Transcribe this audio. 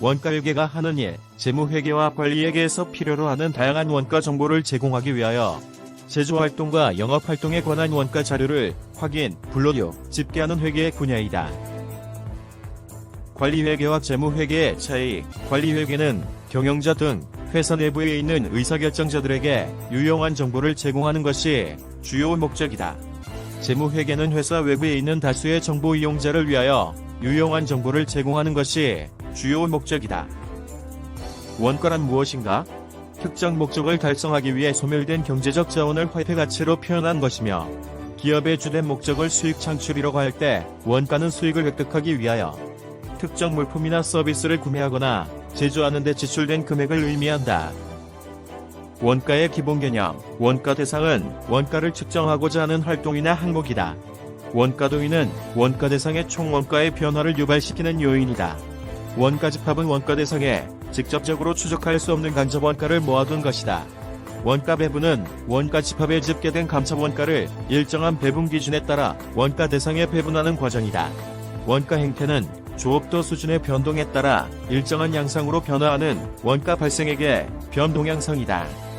원가회계가 하는 일, 재무회계와 관리회계에서 필요로 하는 다양한 원가 정보를 제공하기 위하여 제조활동과 영업활동에 관한 원가 자료를 확인, 불러요, 집계하는 회계의 분야이다. 관리회계와 재무회계의 차이, 관리회계는 경영자 등 회사 내부에 있는 의사결정자들에게 유용한 정보를 제공하는 것이 주요 목적이다. 재무회계는 회사 외부에 있는 다수의 정보 이용자를 위하여 유용한 정보를 제공하는 것이 주요 목적이다. 원가란 무엇인가? 특정 목적을 달성하기 위해 소멸된 경제적 자원을 화폐 가치로 표현한 것이며 기업의 주된 목적을 수익 창출이라고 할 때 원가는 수익을 획득하기 위하여 특정 물품이나 서비스를 구매하거나 제조하는 데 지출된 금액을 의미한다. 원가의 기본 개념, 원가 대상은 원가를 측정하고자 하는 활동이나 항목이다. 원가 도인은 원가 대상의 총 원가의 변화를 유발시키는 요인이다. 원가 집합은 원가 대상에 직접적으로 추적할 수 없는 간접 원가를 모아둔 것이다. 원가 배분은 원가 집합에 집계된 감첩 원가를 일정한 배분 기준에 따라 원가 대상에 배분하는 과정이다. 원가 행태는 조업도 수준의 변동에 따라 일정한 양상으로 변화하는 원가 발생액의 변동 양상이다.